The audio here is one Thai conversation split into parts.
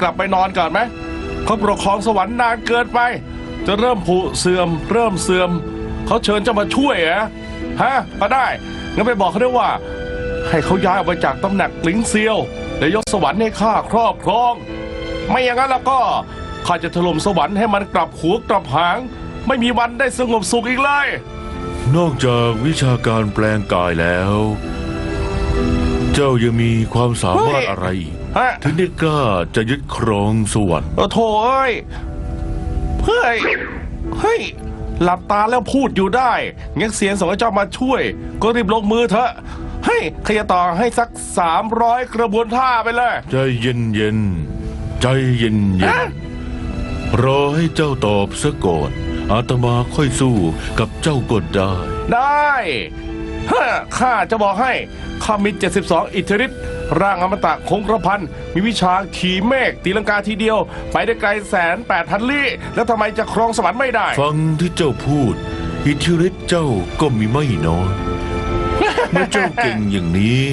กลับไปนอนก่อนไหมเขาปกครองสวรรค์นานเกินไป จะเริ่มผุเสื่อม เริ่มเสื่อม เขาเชิญเจ้ามาช่วยเหรอฮะก็ได้งั้นไปบอกเขาด้วยว่า ให้เขาย้ายออกไปจากตำแหน่งลิงเซียวแล้วยกสวรรค์ให้ข้าครอบครอง ไม่อย่างนั้นแล้วก็ข้าจะถล่มสวรรค์ให้มันกลับหัวกลับหาง ไม่มีวันได้สงบสุขอีกเลย นอกจากวิชาการแปลงกายแล้ว เจ้ายังมีความสามารถเฮ้ยอะไรอีก ฮะถึงได้กล้าจะยึดครองสวรรค์โอ้โถเอ้ยเฮ้ยเฮ้ย หลับตาแล้วพูดอยู่ได้งั้นเสียงส่งให้เจ้ามาช่วย ก็รีบลงมือเถอะเฮ้ยขยต่อให้สักสามร้อยกระบวนท่าไปเลย ใจเย็นเย็นๆใจเย็นเย็นฮะรอให้เจ้าตอบซะก่อน อาตมาค่อยสู้กับเจ้าก็ได้ ได้ฮะข้าจะบอกให้ข้ามี 72 อิทธิฤทธิ์ ร่างอมตะคงกระพันมีวิชาขี่เมฆตีลังกาทีเดียว ไปได้ไกลแสนแปดพันลี้แล้วทำไมจะครองสวรรค์ไม่ได้ ฟังที่เจ้าพูด อิทธิฤทธิ์เจ้าก็มีไม่น้อยเมื่อเจ้าเก่งอย่างนี้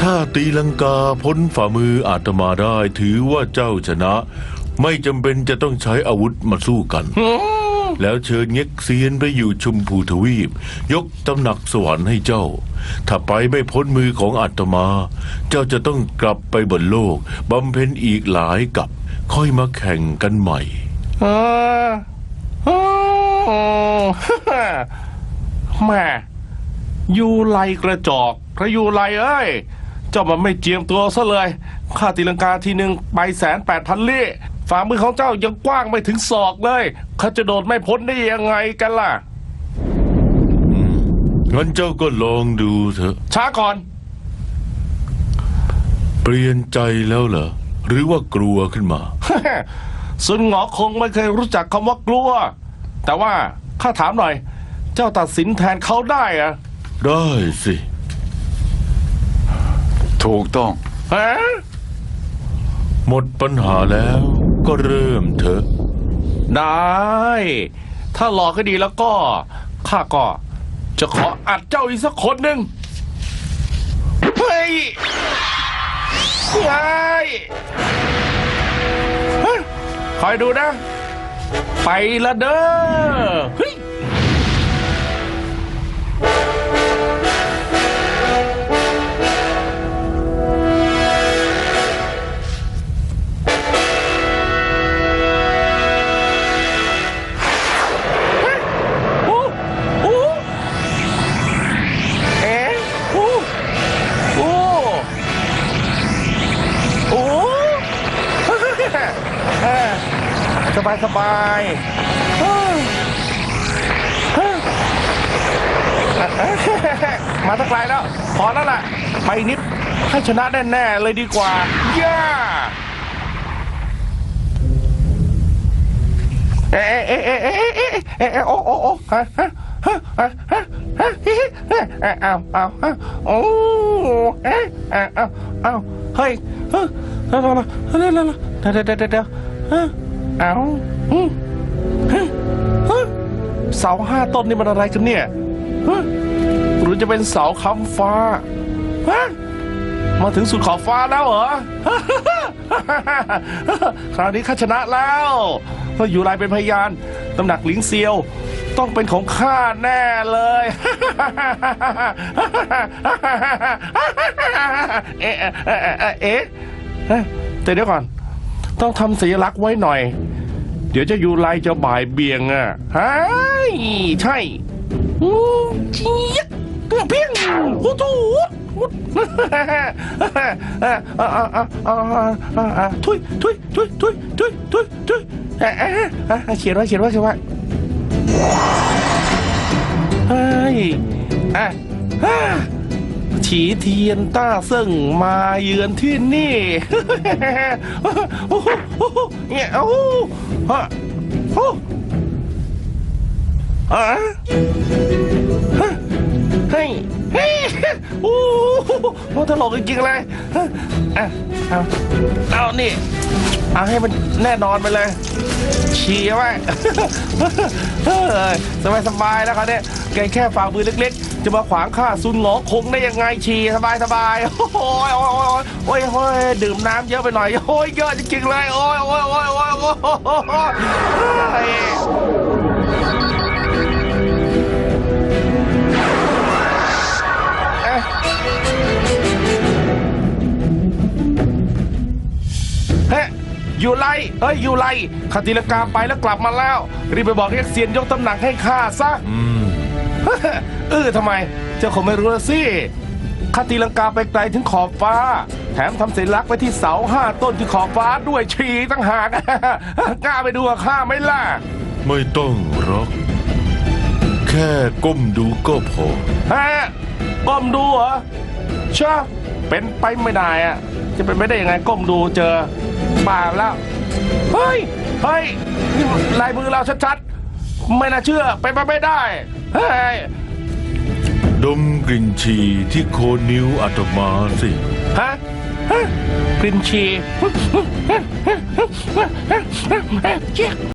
ถ้าตีลังกาพ้นฝ่ามืออาตมาได้ถือว่าเจ้าชนะ ไม่จำเป็นจะต้องใช้อาวุธมาสู้กัน แล้วเชิญเง็กเซียนไปอยู่ชมพูทวีป ยกตำหนักสวรรค์ให้เจ้า ถ้าไปไม่พ้นมือของอาตมา เจ้าจะต้องกลับไปบนโลกบำเพ็ญอีกหลายกับ ค่อยมาแข่งกันใหม่เอออืมแม่ยูไลกระจอกพระยูไลเอ้ย เจ้ามันไม่เจียมตัวซะเลยค่าตีลังกาทีหนึ่งไปแสนแปดพันลี้ ฝ่ามือของเจ้ายังกว้างไม่ถึงศอกเลยเขาจะโดดไม่พ้นได้ยังไงกันล่ะ งั้นเจ้าก็ลองดูเถอะ ช้าก่อน เปลี่ยนใจแล้วเหรอ หรือว่ากลัวขึ้นมา ซุนหงอคงไม่เคยรู้จักคำว่ากลัว แต่ว่าข้าถามหน่อย เจ้าตัดสินแทนเขาได้เหรอะได้สิ ถูกต้อง ฮะ หมดปัญหาแล้ว ก็เริ่มเถอะ ได้ ถ้าหลอก็ดีแล้วก็ข้าก็จะขออัดเจ้าอีกสักคนหนึ่งเฮ้ยเฮ้ยเฮ้ยคอยดูนะ ไปละเด้อเฮ้ย สบายสบายมาตั้งไกลแล้ว พอแล้วล่ะ ไปนิดให้ชนะแน่ๆเลยดีกว่า ย่า เอ๊ะเอ๊ะเอ๊ะเอ๊ะเอ๊ะเอ๊ะเอ๊ะโอ้โอ้โอ้ฮะฮะฮะฮะฮะฮะเอ๊ะเอ๊ะเอ๊ะเอาเอาฮะโอ้เอ๊ะเอ๊ะเอาเอาเฮ้ยเฮ้ยเดี๋ยวเดี๋ยวเดี๋ยวเดี๋ยว เดี๋ยวเดี๋ยวเดี๋ยวเดี๋ยวฮะเอาอืมฮะฮะเสาห้าต้นนี่มันอะไรกันเนี่ยฮะหรือจะเป็นเสาค้ำฟ้าฮะมาถึงสุดขอบฟ้าแล้วเหรอ คราวนี้ข้าชนะแล้วเพราะอยู่ลายเป็นพยานตำหนักหลิงเซียว ต้องเป็นของข้าแน่เลย เอ๊ะเอ๊ะเอ๊ะเอ๊ะเอ๊ะแต่เดี๋ยวก่อน ต้องทำสัญลักษณ์ไว้หน่อย เดี๋ยวจะอยู่ไลจะบ่ายเบี่ยงอะฮะใช่อืมเจี๊ยบเพียงโอ้โหทุยทุยทุยทุยทุยทุยทุยเอ๊ะเอ๊ะเอ๊ะเขียนไว้เขียนไว้เขียนไว้เฮ้ยอ่อะ ฉีเทียนต้าเซิ่งมาเยือนที่นี่โอ้โหโอ้โหเนี่ยโอ้โหฮะโอ้ฮะฮะเฮ้ยเฮ้ยโอ้โหตลกจริงๆเลยอะเอาเอานี่เอาให้มันแน่นอนไปเลยฉี่ไว้เออสบายสบายๆแล้วครับเนี่ยแกแค่ฝ่ามือเล็กๆ จะมาขวางข้าซุนหงอคงได้ยังไงฉี่สบายสบายโอ้ยโอ้ยโอ้ยโอ้ยดื่มน้ำเยอะไปหน่อยโอ้ยเยอะจริงๆเลยโอ้ยโอ้ยโอ้ยโอ้ยโอ้ยโอ้ยเอ๊ะเฮ้ยอยู่ไรเฮ้ยอยู่ไรคติลกาไปแล้วกลับมาแล้ว รีบไปบอกเรียกเซียนยกตำหนักให้ข้าซะอืม เออทำไม เจ้าคงไม่รู้ละสิคาตีลังกาไปไกลถึงขอบฟ้า แถมทำสัญลักษณ์ไว้ที่เสาห้าต้นที่ขอบฟ้าด้วยฉี่ตั้งหากกล้าไปดูกับข้าไหม่ล่ะ ไม่ต้องหรอก แค่ก้มดูก็พอฮะก้มดูเหรอเชื่อเป็นไปไม่ได้อะจะเป็นไปได้ยังไงก้มดูเจอบ้าแล้ว เฮ้ย เฮ้ยนี่ลายมือเราชัดๆ ไม่น่าเชื่อไปนไปไม่ได้ เฮ้ยดมกลิ่นฉี่ที่โคนนิ้วอาตมาสิฮะฮะกลิ่นฉี่